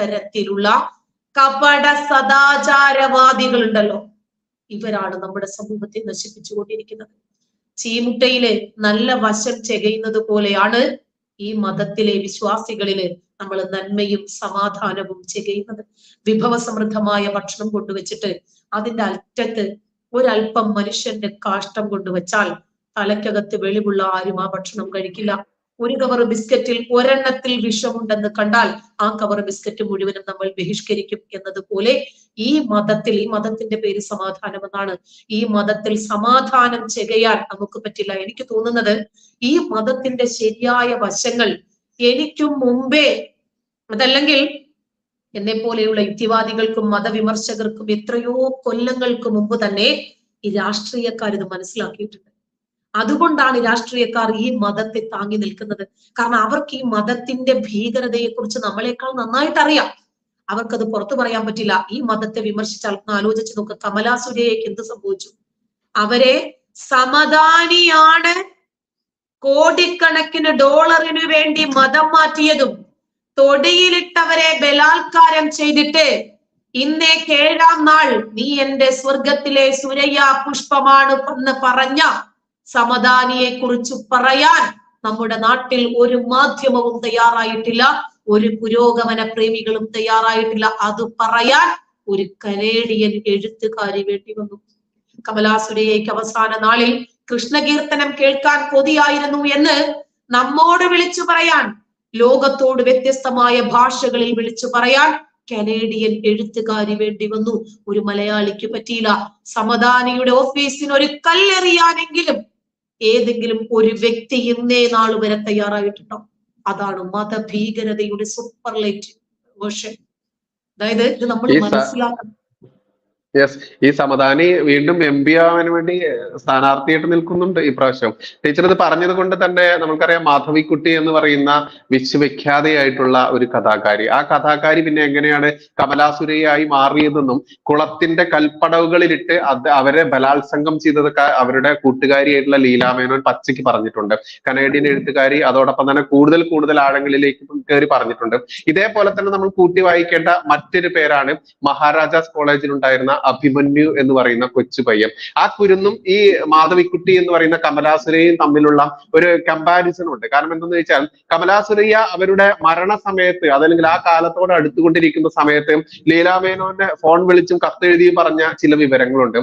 ഇത്തരത്തിലുള്ള കപട സദാചാരവാദികളുണ്ടല്ലോ. ഇവരാണ് നമ്മുടെ സമൂഹത്തെ നശിപ്പിച്ചുകൊണ്ടിരിക്കുന്നത് ചീമുട്ടയിൽ നല്ല വശം ചെകയുന്നത് പോലെയാണ് ഈ മതത്തിലെ വിശ്വാസികളിൽ നമ്മൾ നന്മയും സമാധാനവും ചെയ്യുന്നത് വിഭവസമൃദ്ധമായ ഭക്ഷണം കൊണ്ടുവച്ചിട്ട് അതിന്റെ അറ്റത്ത് ഒരല്പം മനുഷ്യന്റെ കാഷ്ടം കൊണ്ടുവച്ചാൽ തലയ്ക്കകത്ത് വെളിവുള്ള ആരും ആ ഭക്ഷണം കഴിക്കില്ല. ഒരു കവർ ബിസ്ക്കറ്റിൽ ഒരെണ്ണത്തിൽ വിഷമുണ്ടെന്ന് കണ്ടാൽ ആ കവർ ബിസ്ക്കറ്റ് മുഴുവനും നമ്മൾ ബഹിഷ്കരിക്കും എന്നതുപോലെ ഈ മതത്തിൽ ഈ മതത്തിന്റെ പേര് സമാധാനം എന്നാണ്. ഈ മതത്തിൽ സമാധാനം ചെകയാൻ നമുക്ക് പറ്റില്ല. എനിക്ക് തോന്നുന്നത് ഈ മതത്തിന്റെ ശരിയായ വശങ്ങൾ എനിക്കും മുമ്പേ അതല്ലെങ്കിൽ എന്നെ പോലെയുള്ള യുക്തിവാദികൾക്കും മതവിമർശകർക്കും എത്രയോ കൊല്ലങ്ങൾക്ക് മുമ്പ് തന്നെ ഈ രാഷ്ട്രീയക്കാർ ഇത് മനസ്സിലാക്കിയിട്ടുണ്ട്. അതുകൊണ്ടാണ് രാഷ്ട്രീയക്കാർ ഈ മതത്തെ താങ്ങി നിൽക്കുന്നത്. കാരണം അവർക്ക് ഈ മതത്തിന്റെ ഭീകരതയെ കുറിച്ച് നമ്മളെക്കാൾ നന്നായിട്ട് അറിയാം. അവർക്കത് പുറത്തു പറയാൻ പറ്റില്ല. ഈ മതത്തെ വിമർശിച്ചാൽ ആലോചിച്ച് നോക്ക്. കമലാ സുരയ്യക്ക് എന്ത് സംഭവിച്ചു? അവരെ സമദാനിയാണ് കോടിക്കണക്കിന് ഡോളറിന് വേണ്ടി മതം മാറ്റിയതും തൊടിയിലിട്ടവരെ ബലാത്കാരം ചെയ്തിട്ട് ഇന്നേ ഏഴാം നാൾ നീ എന്റെ സ്വർഗത്തിലെ സുരയ്യ പുഷ്പമാണ് എന്ന് പറഞ്ഞ സമദാനിയെ കുറിച്ച് പറയാൻ നമ്മുടെ നാട്ടിൽ ഒരു മാധ്യമവും തയ്യാറായിട്ടില്ല ഒരു പുരോഗമന പ്രേമികളും തയ്യാറായിട്ടില്ല. അത് പറയാൻ ഒരു കനേഡിയൻ എഴുത്തുകാരി വേണ്ടി വന്നു. കമലാസുരയ്ക്ക് അവസാന നാളിൽ കൃഷ്ണകീർത്തനം കേൾക്കാൻ കൊതിയായിരുന്നു എന്ന് നമ്മോട് വിളിച്ചു പറയാൻ ലോകത്തോട് വ്യത്യസ്തമായ ഭാഷകളിൽ വിളിച്ചു പറയാൻ കനേഡിയൻ എഴുത്തുകാരി വേണ്ടി വന്നു. ഒരു മലയാളിക്ക് പറ്റിയില്ല. സമദാനിയുടെ ഓഫീസിന് ഒരു കല്ലെറിയാനെങ്കിലും ഏതെങ്കിലും ഒരു വ്യക്തി ഇന്നേ നാൾ വരെ തയ്യാറായിട്ടുണ്ടോ? അതാണ് മതഭീകരതയുടെ സൂപ്പർലൈറ്റ് വേർഷൻ അതായത് ഇത് നമ്മൾ മനസ്സിലാക്കണം. യെസ് ഈ സമദാനി വീണ്ടും എം പി ആവാൻ വേണ്ടി സ്ഥാനാർത്ഥിയായിട്ട് നിൽക്കുന്നുണ്ട് ഇപ്രാവശ്യം ടീച്ചർ ഇത് പറഞ്ഞത് കൊണ്ട് തന്നെ നമുക്കറിയാം മാധവിക്കുട്ടി എന്ന് പറയുന്ന വിശ്വവിഖ്യാതയായിട്ടുള്ള ഒരു കഥാകാരി. ആ കഥാകാരി പിന്നെ എങ്ങനെയാണ് കമലാസുരയായി മാറിയതെന്നും കുളത്തിന്റെ കൽപ്പടവുകളിലിട്ട് അത് അവരെ ബലാത്സംഗം ചെയ്തതൊക്കെ അവരുടെ കൂട്ടുകാരിയായിട്ടുള്ള ലീലാമേനോൻ പച്ചയ്ക്ക് പറഞ്ഞിട്ടുണ്ട്. കനേഡിയൻ എഴുത്തുകാരി അതോടൊപ്പം തന്നെ കൂടുതൽ കൂടുതൽ ആഴങ്ങളിലേക്ക് കയറി പറഞ്ഞിട്ടുണ്ട്. ഇതേപോലെ തന്നെ നമ്മൾ കൂട്ടി വായിക്കേണ്ട മറ്റൊരു പേരാണ് മഹാരാജാസ് കോളേജിൽ ഉണ്ടായിരുന്ന അഭിമന്യു എന്ന് പറയുന്ന കൊച്ചു പയ്യൻ. ആ കുരുന്നും ഈ മാധവിക്കുട്ടി എന്ന് പറയുന്ന കമലാസുരയും തമ്മിലുള്ള ഒരു കമ്പാരിസൺ ഉണ്ട്. കാരണം എന്തെന്ന് വെച്ചാൽ കമലാസുരയ്യ അവരുടെ മരണ സമയത്ത് അതല്ലെങ്കിൽ ആ കാലത്തോട് അടുത്തുകൊണ്ടിരിക്കുന്ന സമയത്ത് ലീലാമേനോന്റെ ഫോൺ വിളിച്ചും കത്തെഴുതിയും പറഞ്ഞ ചില വിവരങ്ങളുണ്ട്.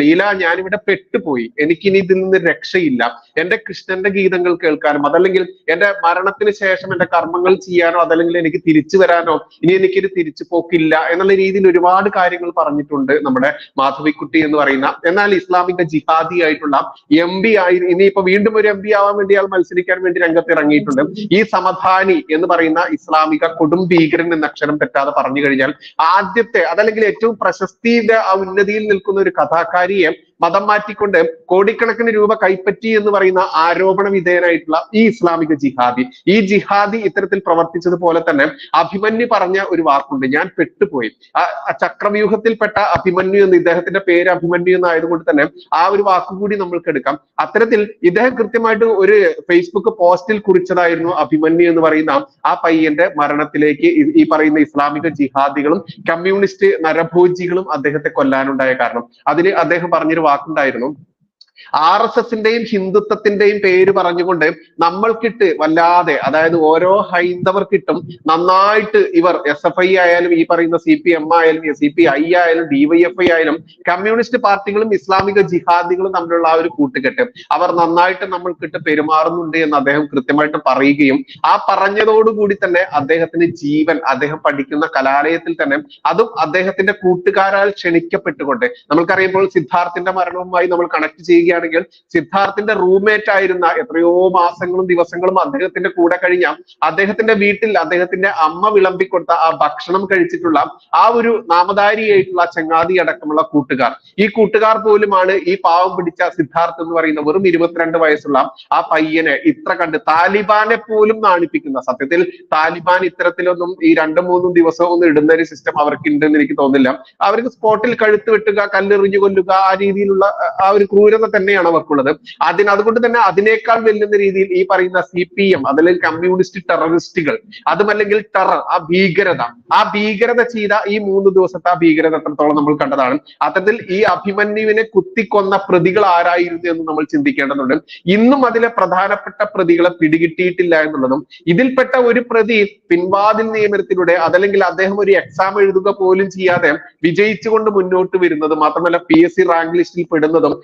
ലീല ഞാനിവിടെ പെട്ടുപോയി. എനിക്കിനി ഇതിൽ നിന്ന് രക്ഷയില്ല. എന്റെ കൃഷ്ണന്റെ ഗീതങ്ങൾ കേൾക്കാനും അതല്ലെങ്കിൽ എന്റെ മരണത്തിന് ശേഷം എന്റെ കർമ്മങ്ങൾ ചെയ്യാനോ അതല്ലെങ്കിൽ എനിക്ക് തിരിച്ചു വരാനോ ഇനി എനിക്കൊരു തിരിച്ചു പോക്കില്ല എന്നുള്ള രീതിയിൽ ഒരുപാട് കാര്യങ്ങൾ പറഞ്ഞിട്ടുണ്ട്. നമ്മുടെ മാധവിക്കുട്ടി എന്ന് പറയുന്ന. എന്നാൽ ഇസ്ലാമിക ജിഹാദി ആയിട്ടുള്ള എം പി ആയി ഇനിയിപ്പോ വീണ്ടും ഒരു എം പി ആവാൻ വേണ്ടി അയാൾ മത്സരിക്കാൻ വേണ്ടി രംഗത്ത് ഇറങ്ങിയിട്ടുണ്ട് ഈ സമധാനി എന്ന് പറയുന്ന ഇസ്ലാമിക കൊടും ഭീകരൻ എന്ന അക്ഷരം തെറ്റാതെ പറഞ്ഞു കഴിഞ്ഞാൽ ആദ്യത്തെ അതല്ലെങ്കിൽ ഏറ്റവും പ്രശസ്തിയുടെ ആ ഉന്നതിയിൽ നിൽക്കുന്ന ഒരു കഥാകാരിയെ മതം മാറ്റിക്കൊണ്ട് കോടിക്കണക്കിന് രൂപ കൈപ്പറ്റി എന്ന് പറയുന്ന ആരോപണ വിധേയനായിട്ടുള്ള ഈ ഇസ്ലാമിക ജിഹാദി. ഈ ജിഹാദി ഇത്തരത്തിൽ പ്രവർത്തിച്ചതുപോലെ തന്നെ അഭിമന്യു പറഞ്ഞ ഒരു വാക്കുണ്ട്. ഞാൻ പെട്ടുപോയി. ആ ചക്രവ്യൂഹത്തിൽപ്പെട്ട അഭിമന്യു എന്ന് ഇദ്ദേഹത്തിന്റെ പേര് അഭിമന്യു എന്നായതുകൊണ്ട് തന്നെ ആ ഒരു വാക്കുകൂടി നമ്മൾക്ക് എടുക്കാം. അത്തരത്തിൽ ഇദ്ദേഹം കൃത്യമായിട്ട് ഒരു ഫേസ്ബുക്ക് പോസ്റ്റിൽ കുറിച്ചതായിരുന്നു അഭിമന്യു എന്ന് പറയുന്ന ആ പയ്യന്റെ മരണത്തിലേക്ക് ഈ പറയുന്ന ഇസ്ലാമിക ജിഹാദികളും കമ്മ്യൂണിസ്റ്റ് നരഭോജികളും അദ്ദേഹത്തെ കൊല്ലാനുണ്ടായ കാരണം. അതിന് അദ്ദേഹം പറഞ്ഞൊരു വാക്കുണ്ടായിരുന്നു. ആർ എസ് എസിന്റെയും ഹിന്ദുത്വത്തിന്റെയും പേര് പറഞ്ഞുകൊണ്ട് നമ്മൾക്കിട്ട് വല്ലാതെ അതായത് ഓരോ ഹൈന്ദവർക്കിട്ടും നന്നായിട്ട് ഇവർ എസ് എഫ് ഐ ആയാലും ഈ പറയുന്ന സി പി എം ആയാലും സി പി ഐ ആയാലും ഡിവൈഎഫ് ഐ ആയാലും കമ്മ്യൂണിസ്റ്റ് പാർട്ടികളും ഇസ്ലാമിക ജിഹാദികളും തമ്മിലുള്ള ആ ഒരു കൂട്ടുകെട്ട് അവർ നന്നായിട്ട് നമ്മൾക്കിട്ട് പെരുമാറുന്നുണ്ട് എന്ന് അദ്ദേഹം കൃത്യമായിട്ട് പറയുകയും ആ പറഞ്ഞതോടുകൂടി തന്നെ അദ്ദേഹത്തിന് ജീവൻ അദ്ദേഹം പഠിക്കുന്ന കലാലയത്തിൽ തന്നെ അതും അദ്ദേഹത്തിന്റെ കൂട്ടുകാരാൽ ക്ഷണിക്കപ്പെട്ടുകൊണ്ട് നമുക്കറിയുമ്പോൾ സിദ്ധാർത്ഥിന്റെ മരണവുമായി നമ്മൾ കണക്ട് ചെയ്യുകയാണെങ്കിൽ സിദ്ധാർത്ഥിന്റെ റൂംമേറ്റ് ആയിരുന്ന എത്രയോ മാസങ്ങളും ദിവസങ്ങളും അദ്ദേഹത്തിന്റെ കൂടെ കഴിഞ്ഞ അദ്ദേഹത്തിന്റെ വീട്ടിൽ അദ്ദേഹത്തിന്റെ അമ്മ വിളമ്പിക്കൊടുത്ത ആ ഭക്ഷണം കഴിച്ചിട്ടുള്ള ആ ഒരു നാമധാരിയായിട്ടുള്ള ചങ്ങാതി അടക്കമുള്ള കൂട്ടുകാർ. ഈ കൂട്ടുകാർ പോലുമാണ് ഈ പാവം പിടിച്ച സിദ്ധാർത്ഥ് എന്ന് പറയുന്ന വെറും ഇരുപത്തിരണ്ട് വയസ്സുള്ള ആ പയ്യനെ ഇത്ര കണ്ട് താലിബാനെ പോലും നാണിപ്പിക്കുന്ന. സത്യത്തിൽ താലിബാൻ ഇത്തരത്തിലൊന്നും ഈ രണ്ടും മൂന്നും ദിവസവും ഒന്നും ഇടുന്ന ഒരു സിസ്റ്റം അവർക്ക് ഉണ്ടെന്ന് എനിക്ക് തോന്നുന്നില്ല. അവർക്ക് സ്പോട്ടിൽ കഴുത്ത് വെട്ടുക കല്ലെറിഞ്ഞു കൊല്ലുക ആ രീതിയിലുള്ള ആ- ആ ഒരു ക്രൂരത തന്നെയാണ് അവർക്കുള്ളത്. അതിന് അതുകൊണ്ട് തന്നെ അതിനേക്കാൾ വെല്ലുന്ന രീതിയിൽ ഈ പറയുന്ന സി പി എം അതല്ലെങ്കിൽ കമ്മ്യൂണിസ്റ്റ് ടെററിസ്റ്റുകൾ അതുമല്ലെങ്കിൽ ടെറർ ആ ഭീകരത ആ ഭീകരത ചെയ്ത ഈ മൂന്ന് ദിവസത്തെ ആ ഭീകരത എത്രത്തോളം നമ്മൾ കണ്ടതാണ്. അത്തരത്തിൽ ഈ അഭിമന്യുവിനെ കുത്തിക്കൊന്ന പ്രതികൾ ആരായിരുന്നു എന്ന് നമ്മൾ ചിന്തിക്കേണ്ടതുണ്ട്. ഇന്നും അതിലെ പ്രധാനപ്പെട്ട പ്രതികളെ പിടികിട്ടിയിട്ടില്ല എന്നുള്ളതും ഇതിൽപ്പെട്ട ഒരു പ്രതി പിൻവാതിൽ നിയമനത്തിലൂടെ അതല്ലെങ്കിൽ അദ്ദേഹം ഒരു എക്സാം എഴുതുക പോലും ചെയ്യാതെ വിജയിച്ചുകൊണ്ട് മുന്നോട്ട് വരുന്നത് മാത്രമല്ല പി എസ് സി റാങ്ക് ലിസ്റ്റിൽ പെടുന്നതും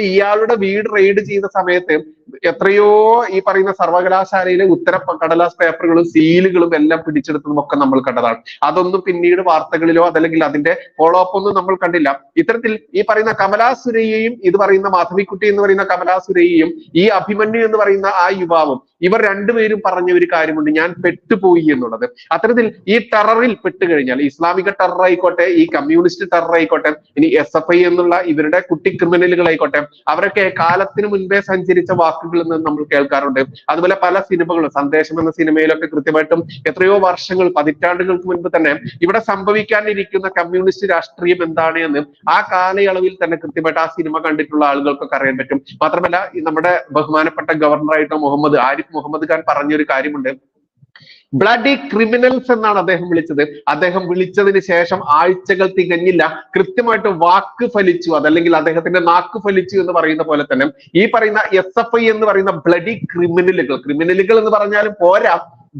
ഇയാളുടെ വീട് റെയ്ഡ് ചെയ്ത സമയത്ത് എത്രയോ ഈ പറയുന്ന സർവകലാശാലയിലെ ഉത്തര കടലാസ് പേപ്പറുകളും സീലുകളും എല്ലാം പിടിച്ചെടുത്തതും ഒക്കെ നമ്മൾ കണ്ടതാണ്. അതൊന്നും പിന്നീട് വാർത്തകളിലോ അതല്ലെങ്കിൽ അതിന്റെ ഫോളോ അപ്പ് ഒന്നും നമ്മൾ കണ്ടില്ല. ഇത്തരത്തിൽ ഈ പറയുന്ന കമലാസുരയെയും ഇത് പറയുന്ന മാധവിക്കുട്ടി എന്ന് പറയുന്ന കമലാസുരയെയും ഈ അഭിമന്യു എന്ന് പറയുന്ന ആ യുവാവും ഇവർ രണ്ടുപേരും പറഞ്ഞ ഒരു കാര്യമുണ്ട്. ഞാൻ പെട്ടുപോയി എന്നുള്ളത്. അത്തരത്തിൽ ഈ ടെററിൽ പെട്ടുകഴിഞ്ഞാൽ ഇസ്ലാമിക ടെറർ ആയിക്കോട്ടെ ഈ കമ്മ്യൂണിസ്റ്റ് ടെറർ ആയിക്കോട്ടെ ഇനി എസ് എന്നുള്ള ഇവരുടെ കുട്ടി ക്രിമിനലുകൾ ആയിക്കോട്ടെ അവരൊക്കെ കാലത്തിന് മുൻപേ സഞ്ചരിച്ച വാക്കുകൾ നിന്ന് നമ്മൾ കേൾക്കാറുണ്ട്. അതുപോലെ പല സിനിമകളും സന്ദേശം എന്ന സിനിമയിലൊക്കെ കൃത്യമായിട്ടും എത്രയോ വർഷങ്ങൾ പതിറ്റാണ്ടുകൾക്ക് മുൻപ് തന്നെ ഇവിടെ സംഭവിക്കാനിരിക്കുന്ന കമ്മ്യൂണിസ്റ്റ് രാഷ്ട്രീയം എന്താണ് എന്ന് ആ കാലയളവിൽ തന്നെ കൃത്യമായിട്ട് ആ സിനിമ കണ്ടിട്ടുള്ള ആളുകൾക്കൊക്കെ അറിയാൻ പറ്റും. മാത്രമല്ല നമ്മുടെ ബഹുമാനപ്പെട്ട ഗവർണറായിട്ട് മുഹമ്മദ് ആരിഫ് മുഹമ്മദ് ഖാൻ പറഞ്ഞൊരു കാര്യമുണ്ട്. ബ്ലഡി ക്രിമിനൽസ് എന്നാണ് അദ്ദേഹം വിളിച്ചത്. അദ്ദേഹം വിളിച്ചതിന് ശേഷം ആഴ്ചകൾ തികഞ്ഞില്ല. കൃത്യമായിട്ട് വാക്ക് ഫലിച്ചു. അതല്ലെങ്കിൽ അദ്ദേഹത്തിന്റെ നാക്ക് ഫലിച്ചു എന്ന് പറയുന്ന പോലെ തന്നെ ഈ പറയുന്ന എസ് എഫ് ഐ എന്ന് പറയുന്ന ബ്ലഡി ക്രിമിനലുകൾ ക്രിമിനലുകൾ എന്ന് പറഞ്ഞാലും പോരാ.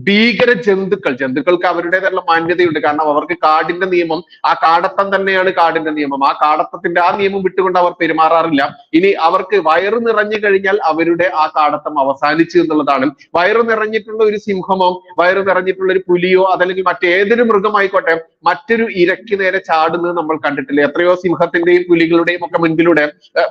ഭീകര ജന്തുക്കൾ ജന്തുക്കൾക്ക് അവരുടേതായുള്ള മാന്യതയുണ്ട്. കാരണം അവർക്ക് കാടിന്റെ നിയമം ആ കാടത്തം തന്നെയാണ് കാടിന്റെ നിയമം. ആ കാടത്തത്തിന്റെ ആ നിയമം വിട്ടുകൊണ്ട് അവർ പെരുമാറാറില്ല. ഇനി അവർക്ക് വയറ് നിറഞ്ഞു കഴിഞ്ഞാൽ അവരുടെ ആ കാടത്തം അവസാനിച്ചു എന്നുള്ളതാണ്. വയറ് നിറഞ്ഞിട്ടുള്ള ഒരു സിംഹമോ വയറ് നിറഞ്ഞിട്ടുള്ള ഒരു പുലിയോ അതല്ലെങ്കിൽ മറ്റേതൊരു മൃഗമായിക്കോട്ടെ മറ്റൊരു ഇരയ്ക്ക് നേരെ ചാടുന്നത് നമ്മൾ കണ്ടിട്ടില്ല? എത്രയോ സിംഹത്തിന്റെയും പുലികളുടെയും ഒക്കെ മുൻപിലൂടെ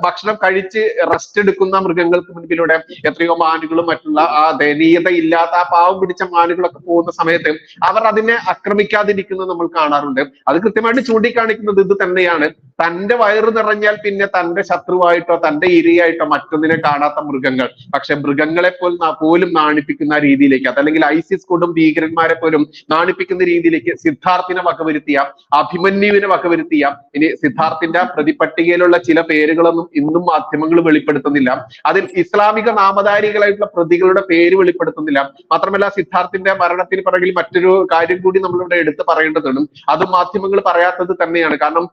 ഭക്ഷണം കഴിച്ച് റെസ്റ്റ് എടുക്കുന്ന മൃഗങ്ങൾക്ക് മുൻപിലൂടെ എത്രയോ മാനുകളും മറ്റുള്ള ആ ദയനീയത ഇല്ലാത്ത ആ പാവം പിടിച്ച മാനുകളൊക്കെ പോകുന്ന സമയത്ത് അവർ അതിനെ ആക്രമിക്കാതിരിക്കുന്നത് നമ്മൾ കാണാറുണ്ട്. അത് കൃത്യമായിട്ട് ചൂണ്ടിക്കാണിക്കുന്നത് ഇത് തന്നെയാണ്. തന്റെ വയറ് നിറഞ്ഞാൽ പിന്നെ തന്റെ ശത്രുവായിട്ടോ തന്റെ ഇരയായിട്ടോ മറ്റൊന്നിനെ കാണാത്ത മൃഗങ്ങൾ. പക്ഷെ മൃഗങ്ങളെ പോലും പോലും നാണിപ്പിക്കുന്ന രീതിയിലേക്ക് അതല്ലെങ്കിൽ ഐസിസ് കൊടും ഭീകരന്മാരെ പോലും നാണിപ്പിക്കുന്ന രീതിയിലേക്ക് സിദ്ധാർത്ഥിനെ വകവരുത്തിയ അഭിമന്യുവിനെ വകവരുത്തിയ ഇനി സിദ്ധാർത്ഥിന്റെ പ്രതിപട്ടികയിലുള്ള ചില പേരുകളൊന്നും ഇന്നും മാധ്യമങ്ങൾ വെളിപ്പെടുത്തുന്നില്ല. അതിൽ ഇസ്ലാമിക നാമധാരികളായിട്ടുള്ള പ്രതികളുടെ പേര് വെളിപ്പെടുത്തുന്നില്ല. മാത്രമല്ല സിദ്ധാർത്ഥിന്റെ മരണത്തിന് പിറകിൽ മറ്റൊരു കാര്യം കൂടി നമ്മളിവിടെ എടുത്ത് പറയേണ്ടതാണ് അത് മാധ്യമങ്ങൾ പറയാത്തത് തന്നെയാണ്. കാരണം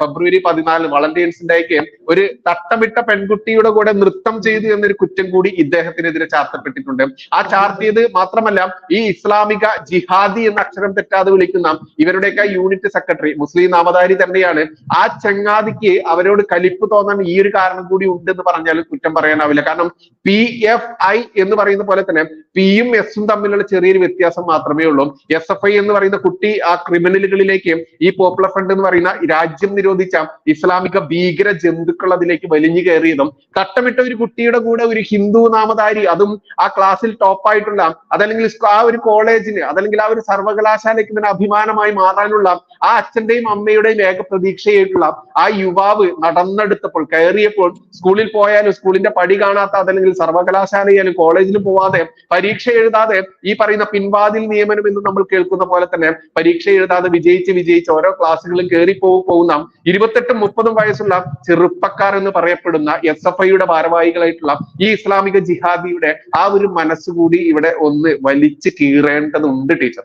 ഫെബ്രുവരി പതിനാല് വളന്റൈൻസ് ഡേക്ക് ഒരു തട്ടമിട്ട പെൺകുട്ടിയുടെ കൂടെ നൃത്തം ചെയ്തു എന്നൊരു കുറ്റം കൂടി ഇദ്ദേഹത്തിനെതിരെ ചാർത്തപ്പെട്ടിട്ടുണ്ട്. ആ ചാർത്തിയത് മാത്രമല്ല ഈ ഇസ്ലാമിക ജിഹാദി എന്ന അക്ഷരം തെറ്റാതെ വിളിക്കുന്ന ഇവരുടെയൊക്കെ യൂണിറ്റ് സെക്രട്ടറി മുസ്ലിം നാമധാരി തന്നെയാണ്. ആ ചങ്ങാതിക്ക് അവരോട് കലിപ്പ് തോന്നാൻ ഈ ഒരു കാരണം കൂടി ഉണ്ടെന്ന് പറഞ്ഞാൽ കുറ്റം പറയാനാവില്ല. കാരണം പി എഫ് ഐ എന്ന് പറയുന്ന പോലെ തന്നെ പിയും എസും തമ്മിലുള്ള ചെറിയൊരു വ്യത്യാസം മാത്രമേ ഉള്ളൂ. എസ് എഫ് ഐ എന്ന് പറയുന്ന കുട്ടി ആ ക്രിമിനലുകളിലേക്ക് ഈ പോപ്പുലർ ഫ്രണ്ട് എന്ന് പറയുന്ന രാജ്യം നിരോധിച്ച ഇസ്ലാമിക ഭീകര ജന്തുക്കൾ അതിലേക്ക് വലിഞ്ഞു കയറിയതും തട്ടമിട്ട ഒരു കുട്ടിയുടെ കൂടെ ഒരു ഹിന്ദു നാമധാരി അതും ആ ക്ലാസ്സിൽ ടോപ്പായിട്ടുള്ള അതല്ലെങ്കിൽ ആ ഒരു കോളേജിന് അതല്ലെങ്കിൽ ആ ഒരു സർവകലാശാലയ്ക്ക് തന്നെ അഭിമാനമായി മാറാനുള്ള ആ അച്ഛന്റെയും അമ്മയുടെയും ഏക പ്രതീക്ഷയായിട്ടുള്ള ആ യുവാവ് നടന്നെടുത്തപ്പോൾ കയറിയപ്പോൾ സ്കൂളിൽ പോയാലും സ്കൂളിന്റെ പടി കാണാത്ത അതല്ലെങ്കിൽ സർവകലാശാലയാലും കോളേജിലും പോവാതെ പരീക്ഷ എഴുതാതെ ഈ പറയുന്ന പിൻവാതിൽ നിയമനം എന്ന് നമ്മൾ കേൾക്കുന്ന പോലെ തന്നെ പരീക്ഷ എഴുതാതെ വിജയിച്ച് വിജയിച്ച് ഓരോ ക്ലാസ്സുകളും കയറി പോകുന്ന ഇരുപത്തെട്ടും മുപ്പതും വയസ്സുള്ള ചെറുപ്പക്കാർ എന്ന് പറയപ്പെടുന്ന എസ് എഫ് ഐയുടെ ഭാരവാഹികളായിട്ടുള്ള ഈ ഇസ്ലാമിക ജിഹാദിയുടെ ആ ഒരു മനസ്സുകൂടി ഇവിടെ ഒന്ന് വലിച്ചു കീറേണ്ടതുണ്ട് ടീച്ചർ.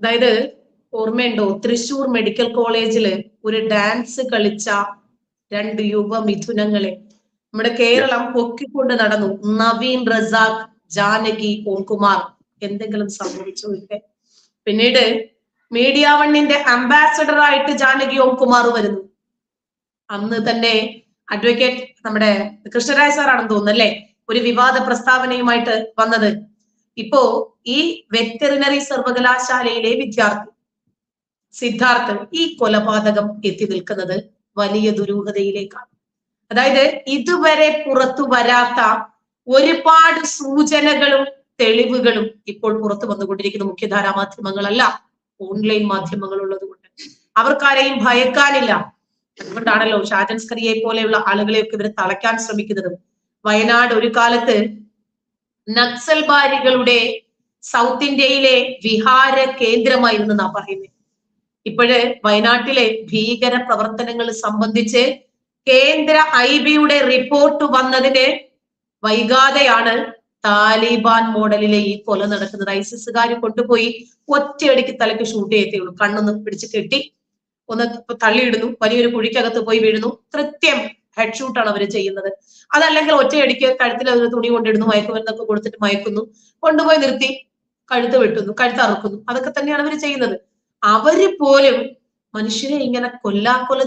അതായത് ഓർമ്മയുണ്ടോ? തൃശൂർ മെഡിക്കൽ കോളേജിൽ ഒരു ഡാൻസ് കളിച്ച രണ്ട് യുവ മിഥുനങ്ങളെ. നമ്മുടെ കേരളം പൊക്കിക്കൊണ്ട് നടന്നു. നവീൻ റസാഖ് ജാനകി ഓംകുമാർ എന്തെങ്കിലും സംഭവിച്ചോ ഇല്ലേ പിന്നീട് മീഡിയ വണ്ണിന്റെ അംബാസഡർ ആയിട്ട് ജാനകി ഓംകുമാർ വരുന്നു. അന്ന് തന്നെ അഡ്വക്കേറ്റ് നമ്മുടെ കൃഷ്ണരാജ് സാറാണെന്ന് തോന്നുന്നു അല്ലെ? ഒരു വിവാദ പ്രസ്താവനയുമായിട്ട് വന്നത്. ഇപ്പോ ഈ വെറ്ററിനറി സർവകലാശാലയിലെ വിദ്യാർത്ഥി സിദ്ധാർത്ഥൻ ഈ കൊലപാതകം എത്തി നിൽക്കുന്നത് വലിയ ദുരൂഹതയിലേക്കാണ്. അതായത് ഇതുവരെ പുറത്തു വരാത്ത ഒരുപാട് സൂചനകളും തെളിവുകളും ഇപ്പോൾ പുറത്തു വന്നുകൊണ്ടിരിക്കുന്ന. മുഖ്യധാരാ മാധ്യമങ്ങളല്ല ഓൺലൈൻ മാധ്യമങ്ങൾ ഉള്ളതുകൊണ്ട് അവർക്കാരെയും ഭയക്കാനില്ല. അതുകൊണ്ടാണല്ലോ ഷാജൻ സ്കറിയെ പോലെയുള്ള ആളുകളെയൊക്കെ ഇവർ തളയ്ക്കാൻ ശ്രമിക്കുന്നത്. വയനാട് ഒരു കാലത്ത് നക്സൽബാരികളുടെ സൗത്ത് ഇന്ത്യയിലെ വിഹാര കേന്ദ്രമായിരുന്നു നാ പറയുന്നത് ഇപ്പോഴ് വയനാട്ടിലെ ഭീകര പ്രവർത്തനങ്ങൾ സംബന്ധിച്ച് കേന്ദ്ര ഐ ബിയുടെ റിപ്പോർട്ട് വന്നതിന് വൈകാതെയാണ് താലിബാൻ മോഡലിലെ ഈ കൊല നടക്കുന്നത്. ഐസിസുകാർ കൊണ്ടുപോയി ഒറ്റയടിക്ക് തലയ്ക്ക് ഷൂട്ട് ചെയ്തേയുള്ളൂ കണ്ണൊന്ന് പിടിച്ച് കെട്ടി ഒന്ന് തള്ളിയിടുന്നു. വലിയൊരു കുഴിക്കകത്ത് പോയി വീഴുന്നു. കൃത്യം ഹെഡ് ഷൂട്ടാണ് അവർ ചെയ്യുന്നത്. അതല്ലെങ്കിൽ ഒറ്റയടിക്ക് കഴുത്തിൽ അവർ തുണി കൊണ്ടിടുന്നു മയക്കുമരുന്നൊക്കെ കൊടുത്തിട്ട് മയക്കുന്നു കൊണ്ടുപോയി നിർത്തി കഴുത്ത് വെട്ടുന്നു കഴുത്ത് അറുക്കുന്നു. അതൊക്കെ തന്നെയാണ് അവർ ചെയ്യുന്നത്. അവർ പോലും മനുഷ്യരെ ഇങ്ങനെ കൊല്ലാക്കൊല